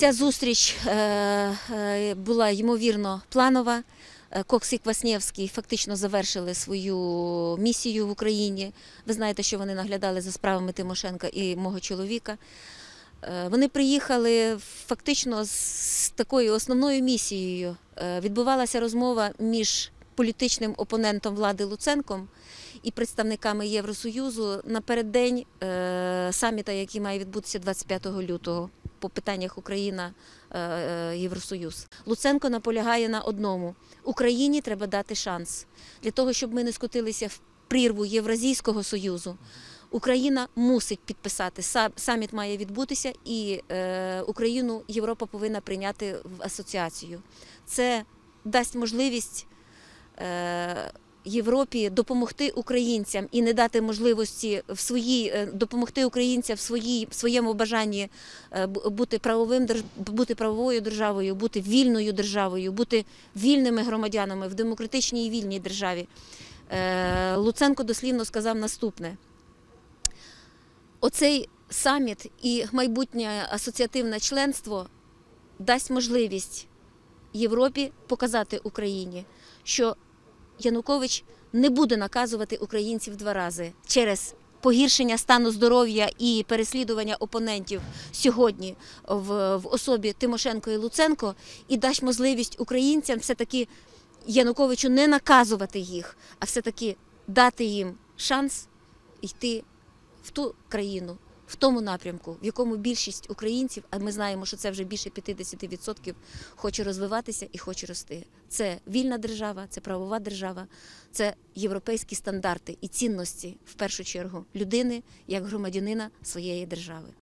Ця зустріч е, е, була ймовірно планова. Е, Кокс і Кваснєвський фактично завершили свою місію в Україні. Ви знаєте, що вони наглядали за справами Тимошенка і мого чоловіка. Вони приїхали фактично з такою основною місією. Відбувалася розмова між політичним опонентом влади Луценком і представниками Євросоюзу напереддень саміта, який має відбутися 25 лютого по питаннях Україна е, е, Євросоюз. Луценко наполягає на одному: Україні треба дати шанс для того, щоб ми не скотилися в прірву Євразійського союзу. Україна мусить підписати саміт має відбутися, і е, Україну Європа повинна прийняти в асоціацію. Це дасть можливість Європі допомогти українцям і не дати можливості в своїй е, допомогти українцям в своїй в своєму бажанні е, бути правовим бути правовою державою, бути вільною державою, бути вільними громадянами в демократичній і вільній державі. Е, Луценко дослівно сказав наступне: оцей саміт і майбутнє асоціативне членство дасть можливість Європі показати Україні, що Янукович не буде наказувати українців два рази через погіршення стану здоров'я і переслідування опонентів сьогодні в, в особі Тимошенко і Луценко, і дасть можливість українцям все-таки Януковичу не наказувати їх, а все-таки дати їм шанс йти в ту країну, в тому напрямку, в якому більшість українців, а ми знаємо, що це вже більше 50%, хоче розвиватися і хоче рости. Це вільна держава, це правова держава, це європейські стандарти і цінності в першу чергу людини як громадянина своєї держави.